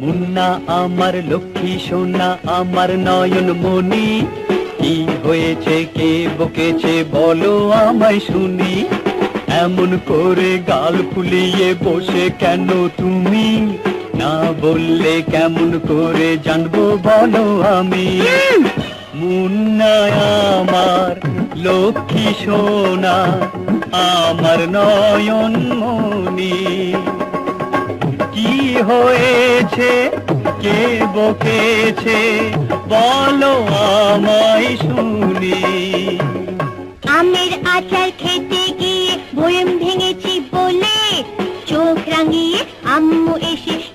মুন্না আমার লক্ষ্মী, সোনা আমার নয়ন মনি কি হয়েছে, কে বকেছে বলো আমায় শুনি। এমন করে গাল ফুলিয়ে বসে কেন তুমি? না বললে কেমন করে জানব বলো আমি। মুন্না আমার লক্ষ্মী, সোনা আমার নয়ন মনি। কি হয়েছে? কে বকেছে? বলো আমায় শুনি। আমের আচার খেতে গিয়ে বয়ম ভেঙেছি বলে চোখ রাঙিয়ে আম্মু এসে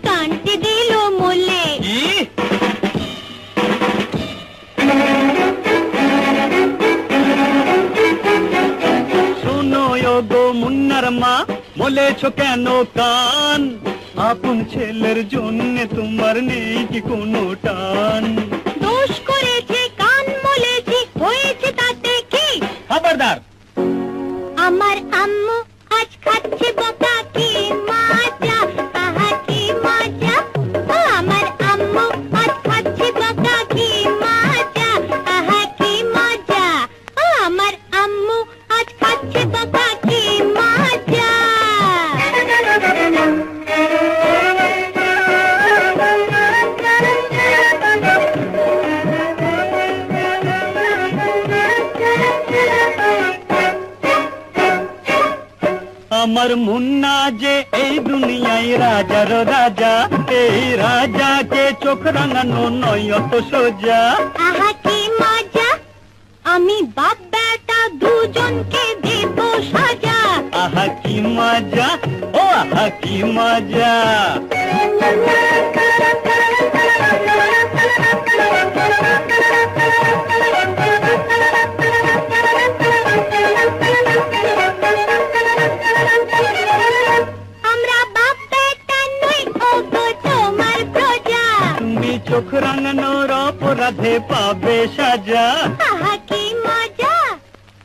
মা বলেছ কেন কান আপন ছেলের জন্য তোমার নেই কি কোনো টান দোষ করেছে কান বলেছে হয়েছে তাতে কি খবরদার আমার আম্মু আজ খাচ্ছে আমার মুন্না যে এই দুনিয়ায় রাজার রাজা এই রাজাকে চোখ রাঙানো নয় অত সোজা আহা কি মজা আমি বাপ বেটা দুজনকে দেব সাজা আহা কি মজা ও আহা কি মজা অপরাধে পাবে সাজা। আহা কি মজা।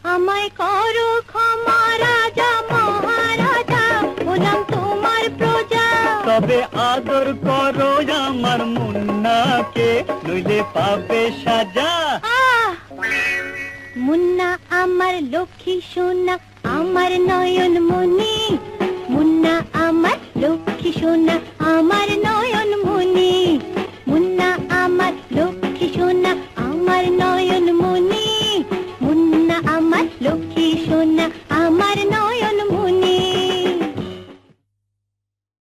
আমায় করো ক্ষমা রাজা মহারাজা হলাম তোমার প্রজা। তবে আদর করো আমার মুন্নাকে নইলে পাবে সাজা! মুন্না আমার লক্ষ্মী সোনা আমার নয়ন মনি সোনা আমার না